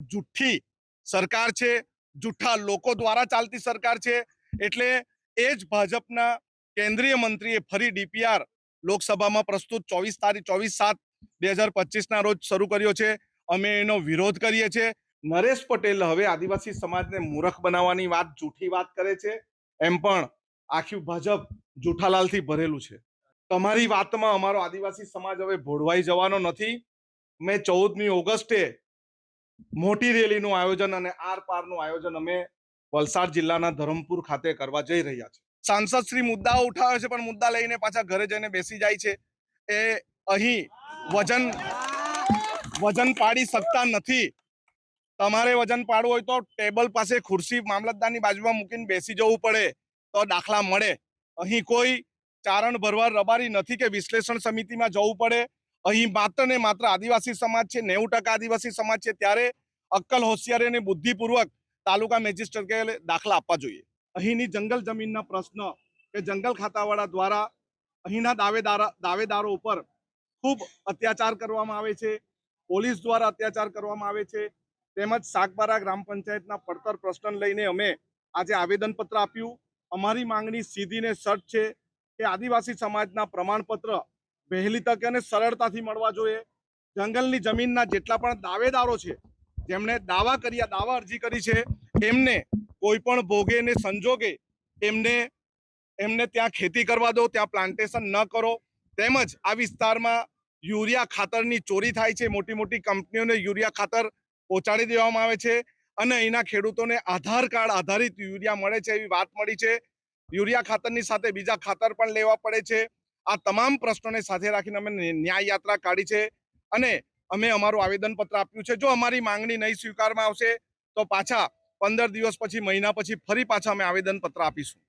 જુઠ્ઠી સરકાર છે, જુઠ્ઠા લોકો દ્વારા ચાલતી સરકાર છે. એટલે એ જ ભાજપના કેન્દ્રીય મંત્રીએ ફરી ડીપીઆર લોકસભામાં પ્રસ્તુત ચોવીસ તારીખ, ચોવીસ સાત બે હજાર પચીસના રોજ શરૂ કર્યો છે. અમે એનો વિરોધ કરીએ છીએ નરેશ પટેલ હવે આદિવાસી સમાજને મૂરખ બનાવવાની વાત જૂઠી વાત કરે છે. એમ પણ આખું ભાજપ જુઠ્ઠાલાલથી ભરેલું છે. તમારી વાતમાં અમારો આદિવાસી સમાજ હવે ભોળવાઈ જવાનો નથી. મેં ચૌદમી ઓગસ્ટે મોટી રેલીનું આયોજન અને આર પારનું આયોજન અમે વલસાડ જિલ્લાના ધરમપુર ખાતે કરવા જઈ રહ્યા છે સાંસદ શ્રી મુદ્દાઓ ઉઠાવે છે, પણ મુદ્દા લઈને પાછા ઘરે જઈને બેસી જાય છે. એ અહીં વજન વજન પાડી શકતા નથી. તમારે વજન પાડવું હોય તો ટેબલ પાસે ખુરશી મામલતદારની બાજુમાં મૂકીને બેસી જવું પડે, તો દાખલા મળે. અહીં કોઈ ચારણ ભરવા રબારી નથી કે વિશ્લેષણ સમિતિમાં જવું પડે. અહીં માત્ર ને માત્ર આદિવાસી સમાજ છે, નેવું આદિવાસી સમાજ છે, ત્યારે અક્કલ હોશિયારી અને બુદ્ધિપૂર્વક તાલુકા મેજિસ્ટ્રેટ દાખલા આપવા જોઈએ. અહીંની જંગલ જમીનના પ્રશ્ન કે જંગલ ખાતાવાળા દ્વારા અહીંના દાવેદાર, દાવેદારો ઉપર ખૂબ અત્યાચાર કરવામાં આવે છે, પોલીસ દ્વારા અત્યાચાર કરવામાં આવે છે, તેમજ સાગબારા ગ્રામ પંચાયતના પડતર પ્રશ્ન લઈને અમે આજે આવેદનપત્ર આપ્યું. અમારી માંગણી સીધી ને સટ છે કે આદિવાસી સમાજના પ્રમાણપત્ર વહેલી તકે અને સરળતાથી મળવા જોઈએ. જંગલની જમીનના જેટલા પણ દાવેદારો છે, જેમણે દાવા કર્યા, દાવા અરજી કરી છે, એમને કોઈ પણ ભોગે ને સંજોગે એમને એમને ત્યાં ખેતી કરવા દો, ત્યાં પ્લાન્ટેશન ન કરો. તેમજ આ વિસ્તારમાં યુરિયા ખાતરની ચોરી થાય છે. મોટી મોટી કંપનીઓને યુરિયા ખાતર પહોંચાડી દેવામાં આવે છે અને અહીંના ખેડૂતોને આધાર કાર્ડ આધારિત યુરિયા મળે છે એવી વાત મળી છે. યુરિયા ખાતરની સાથે બીજા ખાતર પણ લેવા પડે છે. આ તમામ પ્રશ્નોને સાથે રાખીને અમે ન્યાય યાત્રા કાઢી છે અને અમે અમારું આવેદનપત્ર આપ્યું છે. જો અમારી માંગણી નહીં સ્વીકારવામાં આવશે, તો પાછા પંદર દિવસ પછી, મહિના પછી ફરી પાછા અમે આવેદનપત્ર આપીશું.